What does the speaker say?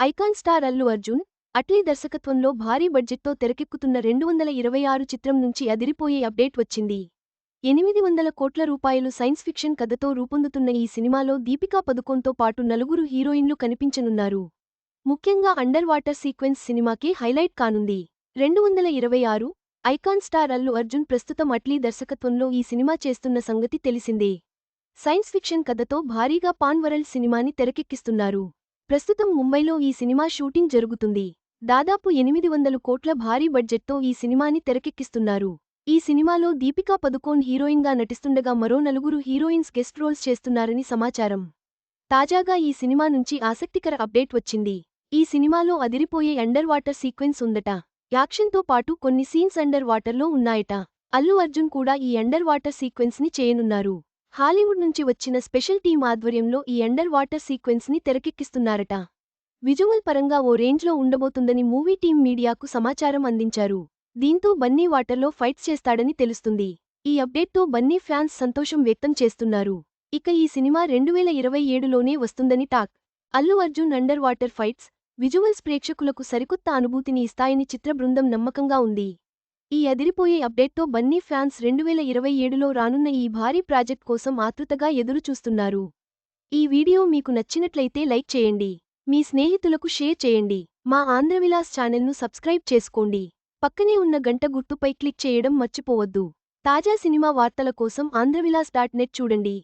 Icon star Allu Arjun Atlee దర్శకత్వంలో భారీ బడ్జెట్తో తెరకెక్కుతున్న రెండు వందల ఇరవై ఆరు చిత్రం నుంచి అదిరిపోయే అప్డేట్ వచ్చింది. ఎనిమిది వందల కోట్ల రూపాయలు సైన్స్ ఫిక్షన్ కథతో రూపొందుతున్న ఈ సినిమాలో దీపికా పదుకోన్తో పాటు నలుగురు హీరోయిన్లు కనిపించనున్నారు. ముఖ్యంగా అండర్ వాటర్ సీక్వెన్స్ సినిమాకే హైలైట్ కానుంది. రెండు వందల ఇరవై ఆరు ఐకాన్ స్టార్ అల్లు అర్జున్ ప్రస్తుతం అట్లీ దర్శకత్వంలో ఈ సినిమా చేస్తున్న సంగతి తెలిసిందే. సైన్స్ ఫిక్షన్ కథతో భారీగా పాన్ వరల్డ్ సినిమాని తెరకెక్కిస్తున్నారు. ప్రస్తుతం ముంబైలో ఈ సినిమా షూటింగ్ జరుగుతుంది. దాదాపు ఎనిమిది వందలు కోట్ల భారీ బడ్జెట్తో ఈ సినిమాని తెరకెక్కిస్తున్నారు. ఈ సినిమాలో దీపికా పదుకోన్ హీరోయిన్గా నటిస్తుండగా మరో నలుగురు హీరోయిన్స్ గెస్ట్ రోల్స్ చేస్తున్నారని సమాచారం. తాజాగా ఈ సినిమా నుంచి ఆసక్తికర అప్డేట్ వచ్చింది. ఈ సినిమాలో అదిరిపోయే అండర్ వాటర్ సీక్వెన్స్ ఉందట. యాక్షన్తో పాటు కొన్ని సీన్స్ అండర్ వాటర్లో ఉన్నాయట. అల్లు అర్జున్ కూడా ఈ అండర్ వాటర్ సీక్వెన్స్ని చేయనున్నారు. హాలీవుడ్ నుంచి వచ్చిన స్పెషల్ టీం ఆధ్వర్యంలో ఈ అండర్ వాటర్ సీక్వెన్స్ని తెరకెక్కిస్తున్నారట. విజువల్ పరంగా ఓ రేంజ్లో ఉండబోతుందని మూవీ టీం మీడియాకు సమాచారం అందించారు. దీంతో బన్నీ వాటర్లో ఫైట్స్ చేస్తాడని తెలుస్తుంది. ఈ అప్డేట్తో బన్నీ ఫ్యాన్స్ సంతోషం వ్యక్తం చేస్తున్నారు. ఇక ఈ సినిమా రెండువేల ఇరవై ఏడులోనే వస్తుందని talk. Allu Arjun under water fights visuals ప్రేక్షకులకు సరికొత్త అనుభూతిని ఇస్తాయని చిత్ర బృందం నమ్మకంగా ఉంది. ఈ అదిరిపోయే అప్డేట్తో బన్నీ ఫ్యాన్స్ రెండువేల ఇరవై ఏడులో రానున్న ఈ భారీ ప్రాజెక్ట్ కోసం ఆతృతగా ఎదురుచూస్తున్నారు. ఈ వీడియో మీకు నచ్చినట్లయితే లైక్ చేయండి. మీ స్నేహితులకు షేర్ చేయండి. మా ఆంధ్రవిలాస్ ఛానల్ను సబ్స్క్రైబ్ చేసుకోండి. పక్కనే ఉన్న గంట గుర్తుపై క్లిక్ చేయడం మర్చిపోవద్దు. తాజా సినిమా వార్తల కోసం ఆంధ్రవిలాస్ డాట్ నెట్ చూడండి.